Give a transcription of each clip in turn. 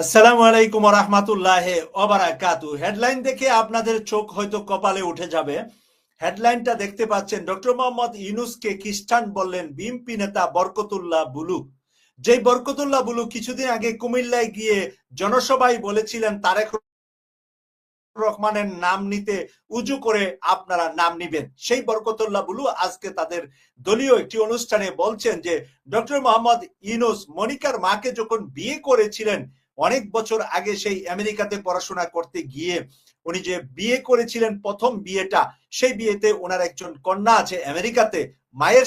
আসসালামু আলাইকুম রহমাতুল্লাহ ওবারাকাতু হেডলাইন দেখে আপনাদের চোখ হয়তো কপালে উঠে যাবে। হেডলাইনটা দেখতে পাচ্ছেন ডক্টর মোহাম্মদ ইউনুসকে খ্রিস্টান বললেন বিএনপি নেতা বরকতুল্লাহ বুলু। যেই বরকতুল্লাহ বুলু কিছুদিন আগে কুমিল্লায় গিয়ে জনসভায় বলেছিলেন, তারেক রহমানের নাম নিতে উজু করে আপনারা নাম নিবেন। সেই বরকতুল্লাহ বুলু আজকে তাদের দলীয় একটি অনুষ্ঠানে বলছেন যে ডক্টর মোহাম্মদ ইউনুস মনিকার মাকে যখন বিয়ে করেছিলেন অনেক বছর আগে সেই আমেরিকাতে পড়াশোনা করতে গিয়ে উনি যে বিয়ে করেছিলেন, প্রথম বিয়েটা, সেই বিয়েতে ওনার একজন কন্যা আছে আমেরিকাতে, মায়ের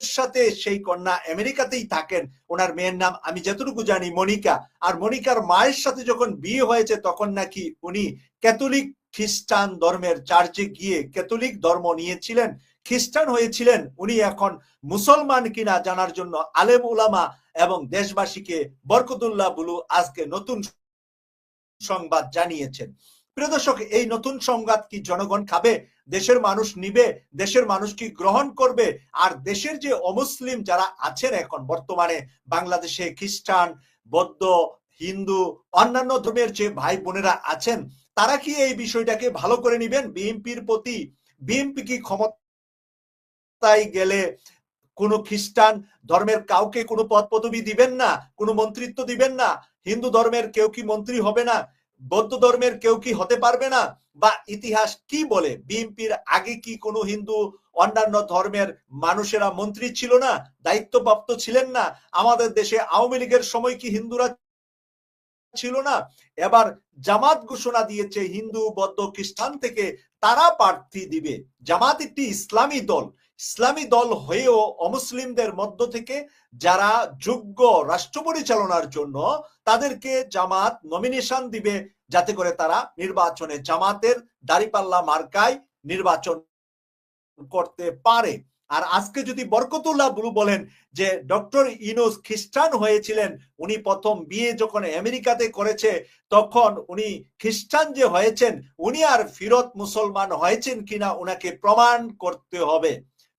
সাথে সেই কন্যা আমেরিকাতেই থাকেন। ওনার মেয়ের নাম আমি যতটুকু জানি মনিকা। আর মনিকার মায়ের সাথে যখন বিয়ে হয়েছে, তখন নাকি উনি ক্যাথলিক খ্রিস্টান ধর্মের চার্চে গিয়ে ক্যাথলিক ধর্ম নিয়েছিলেন, খ্রিস্টান হয়েছিলেন। উনি এখন মুসলমান কিনা জানার জন্য আলেম উলামা এবং দেশবাসীকে বরকতুল্লাহ বুলু আজকে নতুন সংবাদ জানিয়েছেন। প্রিয় দর্শক, এই নতুন সংবাদ কি জনগণ খাবে? দেশের মানুষ নিবে? দেশের মানুষ কি গ্রহণ করবে? আর দেশের যে অমুসলিম যারা আছেন এখন বর্তমানে, বাংলাদেশে খ্রিস্টান, বৌদ্ধ, হিন্দু, অন্যান্য ধর্মের যে ভাই বোনেরা আছেন, তারা কি এই বিষয়টাকে ভালো করে নিবেন? বিএনপির প্রতি বিএনপি কি ক্ষমতায় গেলে কোনো খ্রিস্টান ধর্মের কাউকে কোনো পদ পদবি দিবেন না, কোনো মন্ত্রিত্ব দিবেন না, হিন্দু ধর্মের কেউ কি মন্ত্রী হবে না, বৌদ্ধ ধর্মের কেউ কি হতে পারবে না, বা ইতিহাস কি বলে? বিএনপির আগে কি কোনো হিন্দু অন্যান্য ধর্মের মানুষেরা মন্ত্রী ছিল না, দায়িত্বপ্রাপ্ত ছিলেন না, আমাদের দেশে আওয়ামী লীগের সময় কি হিন্দুরা ছিল না? এবার জামাত ঘোষণা দিয়েছে হিন্দু, বৌদ্ধ, খ্রিস্টান থেকে তারা প্রার্থী দিবে। জামাত একটি ইসলামী দল। ইসলামী দল হয়েও অমুসলিমদের মধ্য থেকে যারা যোগ্য রাষ্ট্র পরিচালনার জন্য তাদেরকে জামাত নমিনেশন দিবে, যাতে করে তারা নির্বাচনে জামাতের দাড়িপাল্লা মার্কায় নির্বাচন করতে পারে। আর আজকে যদি বরকতুল্লাহ বুলু বলেন যে ডক্টর ইনোস খ্রিস্টান হয়েছিলেন, উনি প্রথম বিয়ে যখন আমেরিকাতে করেছে, তখন উনি খ্রিস্টান যে হয়েছেন, উনি আর ফিরত মুসলমান হয়েছেন কিনা উনাকে প্রমাণ করতে হবে।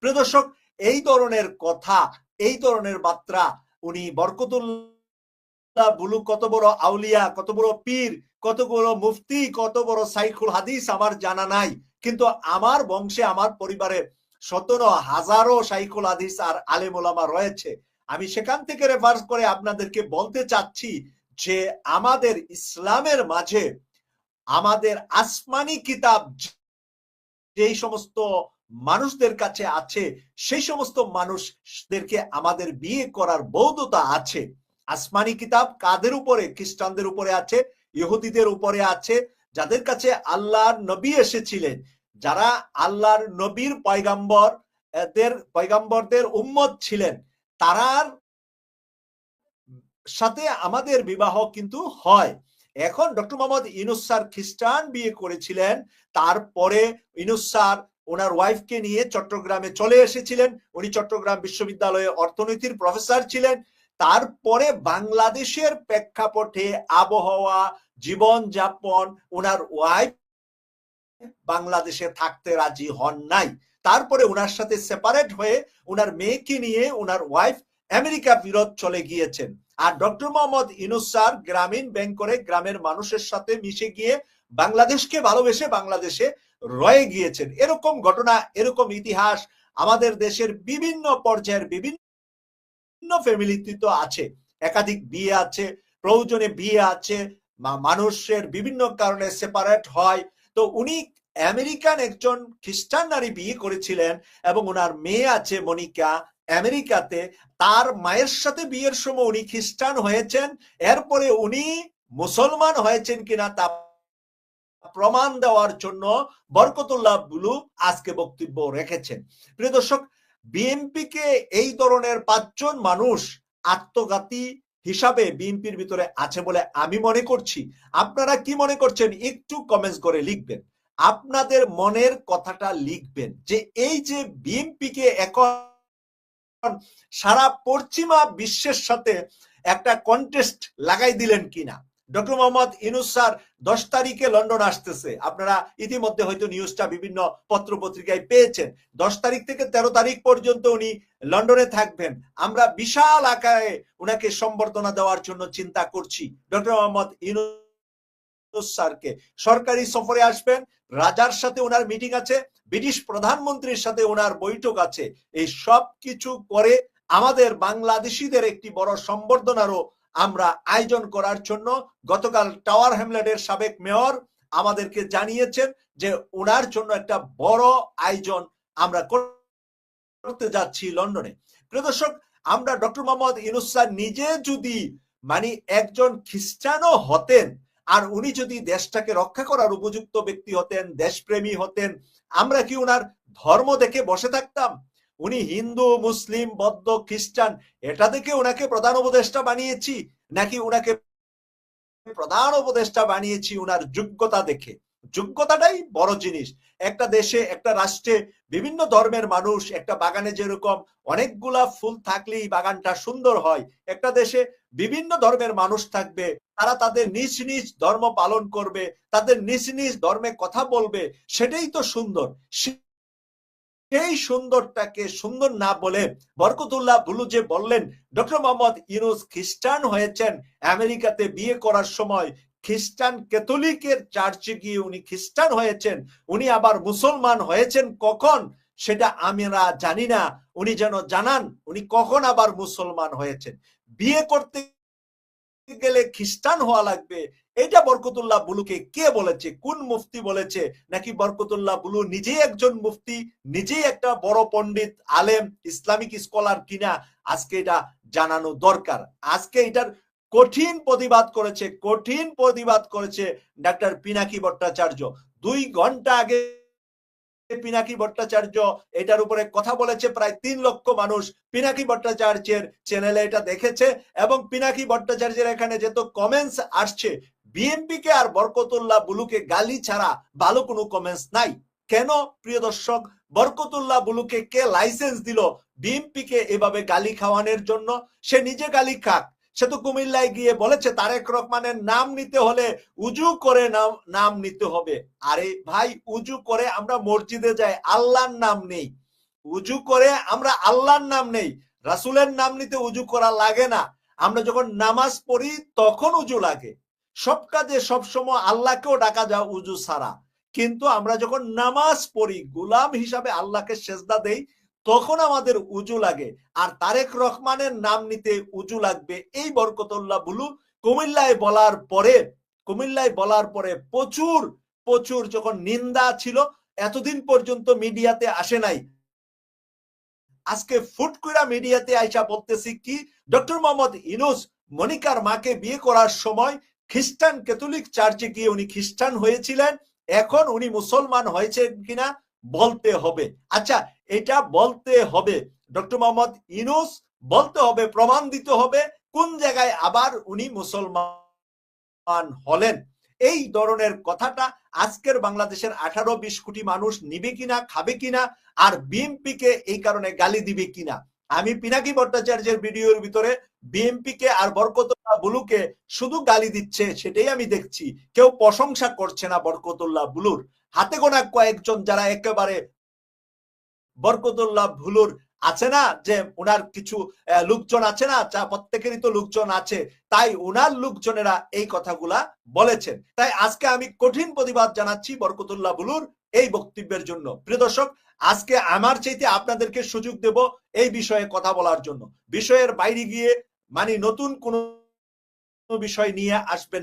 প্রিয় দর্শক, এই ধরনের কথা, এই ধরনের মাত্রা উনি বরকতুল্লাহ বুলু, কত বড় আউলিয়া, কত বড় পীর, কত বড় মুফতি, কত বড় সাইকুল হাদিস আমার জানা নাই। কিন্তু আমার বংশে, আমার পরিবারে সতেরো হাজারো সাইকুল হাদিস আর আলেমুলামা রয়েছে। আমি সেখান থেকে রেফার্স করে আপনাদেরকে বলতে চাচ্ছি যে আমাদের ইসলামের মাঝে আমাদের আসমানি কিতাব যেই সমস্ত মানুষদের কাছে আছে, সেই সমস্ত মানুষদেরকে আমাদের বিয়ে করার বৌদ্ধতা আছে। আসমানি কিতাব কাদের উপরে? খ্রিস্টানদের উপরে আছে, ইহুদিদের উপরে আছে। যাদের কাছে আল্লাহর নবী এসেছিলেন, যারা আল্লাহর নবীর পয়গাম্বর, এদের পয়গাম্বরদের উম্মত ছিলেন, তারার সাথে আমাদের বিবাহ কিন্তু হয়। এখন ডক্টর মোহাম্মদ ইনুস স্যার খ্রিস্টান বিয়ে করেছিলেন, তারপরে ইনুস স্যার ওনার ওয়াইফকে নিয়ে চট্টগ্রামে চলে এসেছিলেন। উনি চট্টগ্রাম বিশ্ববিদ্যালয়ে অর্থনীতির প্রফেসর ছিলেন। তারপরে বাংলাদেশের প্রেক্ষাপটে আবহাওয়া, জীবনযাপন ওনার ওয়াইফ বাংলাদেশে থাকতে রাজি হন নাই। তারপরে ওনার সাথে সেপারেট হয়ে ওনার মেয়েকে নিয়ে ওনার ওয়াইফ আমেরিকা ফিরত চলে গিয়েছেন। আর doctor Mohammad Yunus sir Grameen bank করে গ্রামের মানুষের সাথে মিশে গিয়ে বাংলাদেশকে ভালোবেসে বাংলাদেশে রয়ে গিয়েছেন। এরকম ঘটনা, এরকম ইতিহাস আমাদের দেশের বিভিন্ন পর্যায়ের বিভিন্ন ফ্যামিলিতে তো আছে। একাধিক বিয়ে আছে, প্রয়োজনে বিয়ে আছে মানুষের বিভিন্ন কারণে সেপারেট হয়। তো উনি আমেরিকান একজন খ্রিস্টান নারী বিয়ে করেছিলেন এবং ওনার মেয়ে আছে মনিকা আমেরিকাতে। তার মায়ের সাথে বিয়ের সময় উনি খ্রিস্টান হয়েছেন। এরপরে উনি মুসলমান হয়েছেন কিনা তা প্রমাণ দেওয়ার জন্য বরকতুল্লাহ বুলু আজকে বক্তব্য রেখেছেন। প্রিয় দর্শক, বিএনপিকে এই ধরনের পাঁচজন মানুষ আত্মঘাতী হিসাবে বিএনপির ভিতরে আছে বলে আমি মনে করছি। আপনারা কি মনে করছেন? একটু কমেন্টস করে লিখবেন। আপনাদের মনের কথাটা লিখবেন যে এই যে বিএনপিকে এখন সারা পশ্চিমা বিশ্বের সাথে একটা কন্টেস্ট লাগাই দিলেন কিনা? ডক্টর মোহাম্মদ ইনুস স্যার দশ তারিখে লন্ডন আসতেছে। আপনারা ইতিমধ্যে হয়তো নিউজটা বিভিন্ন পত্র পত্রিকায় পেয়েছেন। দশ তারিখ থেকে তেরো তারিখ পর্যন্ত উনি লন্ডনে থাকবেন। আমরা বিশাল আকারে উনাকে সম্বর্ধনা দেওয়ার জন্য চিন্তা করছি। ডক্টর মোহাম্মদ ইনুস স্যারকে। সরকারি সফরে আসবেন। রাজার সাথে ওনার মিটিং আছে। ব্রিটিশ প্রধানমন্ত্রীর সাথে ওনার বৈঠক আছে। এই সব কিছু করে আমাদের বাংলাদেশিদের একটি বড় সম্বর্ধনারও আমরা আয়োজন করার জন্য গতকাল টাওয়ার হ্যামলেটের সাবেক মেয়র আমাদেরকে জানিয়েছেন যে ওনার জন্য একটা বড় আয়োজন আমরা করতে যাচ্ছি লন্ডনে। প্রিয় দর্শক, আমরা ডক্টর মোহাম্মদ স্যার নিজে যদি মানে একজন খ্রিস্টানও হতেন আর উনি যদি দেশটাকে রক্ষা করার উপযুক্ত ব্যক্তি হতেন, দেশপ্রেমী হতেন, আমরা কি ওনার ধর্ম দেখে বসে থাকতাম? উনি হিন্দু, মুসলিম, বৌদ্ধ, খ্রিস্টান, এটা দেখে ওনাকে প্রধান উপদেষ্টা বানিয়েছি, নাকি ওনাকে প্রধান উপদেষ্টা বানিয়েছি ওনার যোগ্যতা দেখে। যোগ্যতাটাই বড় জিনিস। একটা দেশে, একটা রাষ্ট্রে বিভিন্ন ধর্মের মানুষ, একটা বাগানে যেরকম অনেকগুলা ফুল থাকলেই বাগানটা সুন্দর হয়, একটা দেশে বিভিন্ন ধর্মের মানুষ থাকবে, তারা তাদের নিজ নিজ ধর্ম পালন করবে, তাদের নিজ নিজ ধর্মে কথা বলবে, সেটাই তো সুন্দর। সেই সুন্দরটাকে সুন্দর না বলে বরকতুল্লাহ বুলু যে বললেন, ডক্টর মোহাম্মদ ইউনুস খ্রিস্টান হয়েছেন, আমেরিকাতে বিয়ে করার সময় খ্রিস্টান ক্যাথলিকের চার্চে গিয়ে উনি খ্রিস্টান হয়েছেন, উনি আবার মুসলমান হয়েছেন কখন? সেটা আমরা জানি না। উনি যেন জানান, উনি কখন আবার মুসলমান হয়েছেন? বিয়ে করতে গেলে খ্রিস্টান হওয়া লাগবে। এটা বরকতুল্লাহ বুলুকে কে বলেছে? কোন মুফতি বলেছে? নাকি বরকতুল্লাহ বুলু নিজেই একজন মুফতি, নিজেই একটা বড় পণ্ডিত, আলেম, ইসলামিক স্কলার কিনা? আজকে এটা জানানো দরকার। আজকে এটার কঠিন প্রতিবাদ করেছে, কঠিন প্রতিবাদ করেছে ডাক্তার পিনাকি ভট্টাচার্য। দুই ঘণ্টা আগে পিনাকি ভট্টাচার্য এটার উপরে কথা বলেছে প্রায় তিন লক্ষ মানুষ। পিনাকি ভট্টাচার্যের চ্যানেলে এটা দেখেছে এবং পিনাকি ভট্টাচার্যের এখানে যেত কমেন্টস আসছে বিএনপি কে আর বরকতুল্লাহ বুলুকে গালি ছাড়া ভালো কোনো কমেন্টস নাই। কেন? প্রিয় দর্শক, বরকতুল্লাহ বুলুকে কে লাইসেন্স দিল? বিএনপি কে এভাবে গালি খাওয়ানোর জন্য। সে নিজে গালি খাক। সে তো কুমিল্লায় গিয়ে বলেছে, তারেক রহমানের নাম নিতে হলে উজু করে নাম নিতে হবে। আরে ভাই, উজু করে আমরা মসজিদে যাই, আল্লাহর নাম নেই। উজু করে আমরা আল্লাহর নাম নেই। রাসুলের নাম নিতে উজু করা লাগে না। আমরা যখন নামাজ পড়ি, তখন উজু লাগে। সব কাজে সবসময় আল্লাহকেও ডাকা যায় উজু ছাড়া। কিন্তু আমরা যখন নামাজ পড়ি, গুলাম হিসাবে আল্লাহকে সেজদা দেই তখন আমাদের উজু লাগে। আর তারেক রহমানের নাম নিতে উজু লাগবে। এই বরকতুল্লাহ বুলু কুমিল্লায় বলার পরে, কুমিল্লায় বলার পরে প্রচুর প্রচুর যখন নিন্দা ছিল, এতদিন পর্যন্ত মিডিয়াতে আসে নাই। আজকে ফুট কইরা মিডিয়াতে আইসা বলতেছি কি, ডক্টর মোহাম্মদ ইনুস মনিকার মাকে বিয়ে করার সময় খ্রিস্টান ক্যাথলিক চার্চে গিয়ে উনি খ্রিস্টান হয়েছিলেন। এখন উনি মুসলমান হয়েছে কিনা বলতে হবে। আচ্ছা এটা বলতে হবে। ডক্টর মোহাম্মদ ইনুস বলতে হবে, প্রমাণ দিতে হবে কোন জায়গায় আবার উনি মুসলমান হলেন। এই ধরনের কথাটা আজকের বাংলাদেশের আঠারো বিশ কোটি মানুষ নিবে কিনা, খাবে কিনা, আর বিএমপি কে এই কারণে গালি দিবে কিনা। আমি পিনাকি ভট্টাচার্যের ভিডিওর ভিতরে বিএমপি কে আর বরকতুল্লাহ বুলুকে শুধু গালি দিচ্ছে, সেটাই আমি দেখছি। কেউ প্রশংসা করছে না বরকতুল্লাহ বুলুর। হাতে গোনা কয়েকজন যারা একেবারে বরকতুল্লাহ ভুলুর আছে না? যে ওনার কিছু লোকজন আছে না? যা প্রত্যেকেরই তো লোকজন আছে। তাই ওনার লোকজনেরা এই কথাগুলা বলেছেন। তাই আজকে আমি কঠিন প্রতিবাদ জানাচ্ছি বরকতুল্লাহ বুলুর এই বক্তব্যের জন্য। প্রিয় দর্শক, আজকে আমার চাইতে আপনাদেরকে সুযোগ দেব এই বিষয়ে কথা বলার জন্য। বিষয়ের বাইরে গিয়ে মানে নতুন কোন বিষয় নিয়ে আসবেন